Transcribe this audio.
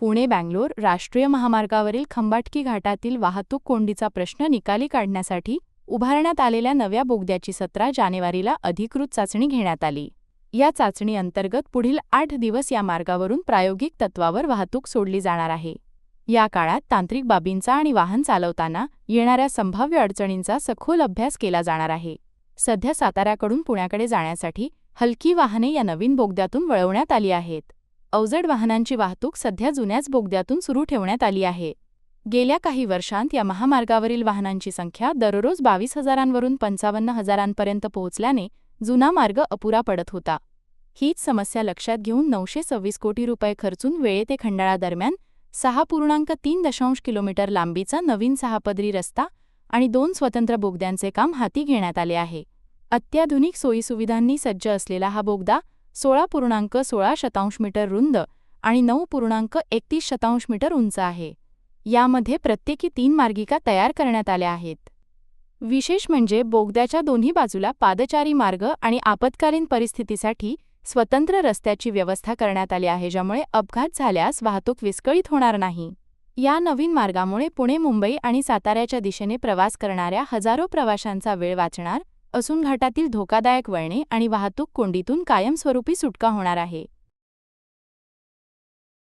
पुणे बँगलोर राष्ट्रीय महामार्गावरील खंबाटकी घाटातील वाहतूक कोंडीचा प्रश्न निकाली काढण्यासाठी उभारण्यात आलेल्या नव्या बोगद्याची सतरा जानेवारीला अधिकृत चाचणी घेण्यात आली. या चाचणी अंतर्गत पुढील आठ दिवस या मार्गावरून प्रायोगिक तत्वावर वाहतूक सोडली जाणार आहे. या काळात तांत्रिक बाबींचा आणि वाहन चालवताना येणाऱ्या संभाव्य अडचणींचा सखोल अभ्यास केला जाणार आहे. सध्या साताऱ्याकडून पुण्याकडे जाण्यासाठी हलकी वाहने या नवीन बोगद्यातून वळवण्यात आली आहेत. अवजड वाहनांची वाहतूक सध्या जुन्याच बोगद्यातून सुरू ठेवण्यात आली आहे. गेल्या काही वर्षांत या महामार्गावरील वाहनांची संख्या दररोज बावीस हजारांवरून पंचावन्न हजारांपर्यंत पोहोचल्याने जुना मार्ग अपुरा पडत होता. हीच समस्या लक्षात घेऊन नऊशे सव्वीस कोटी रुपये खर्चून वेळे ते खंडाळादरम्यान सहा पूर्णांक तीन दशांश किलोमीटर लांबीचा नवीन सहापदरी रस्ता आणि दोन स्वतंत्र बोगद्यांचे काम हाती घेण्यात आले आहे. अत्याधुनिक सोयीसुविधांनी सज्ज असलेला हा बोगदा सोळा पूर्णांक सोळा शतांश मीटर रुंद आणि नऊ पूर्णांक एकतीस शतांश मीटर उंच आहे. यामध्ये प्रत्येकी तीन मार्गिका तयार करण्यात आल्या आहेत. विशेष म्हणजे बोगद्याच्या दोन्ही बाजूला पादचारी मार्ग आणि आपत्कालीन परिस्थितीसाठी स्वतंत्र रस्त्याची व्यवस्था करण्यात आली आहे ज्यामुळे अपघात झाल्यास वाहतूक विस्कळीत होणार नाही. या नवीन मार्गामुळे पुणे मुंबई आणि साताऱ्याच्या दिशेने प्रवास करणाऱ्या हजारो प्रवाशांचा वेळ वाचणार असून घाटातील धोकादायक वळणे आणि वाहतूक कोंडीतून कायमस्वरूपी सुटका होणार आहे.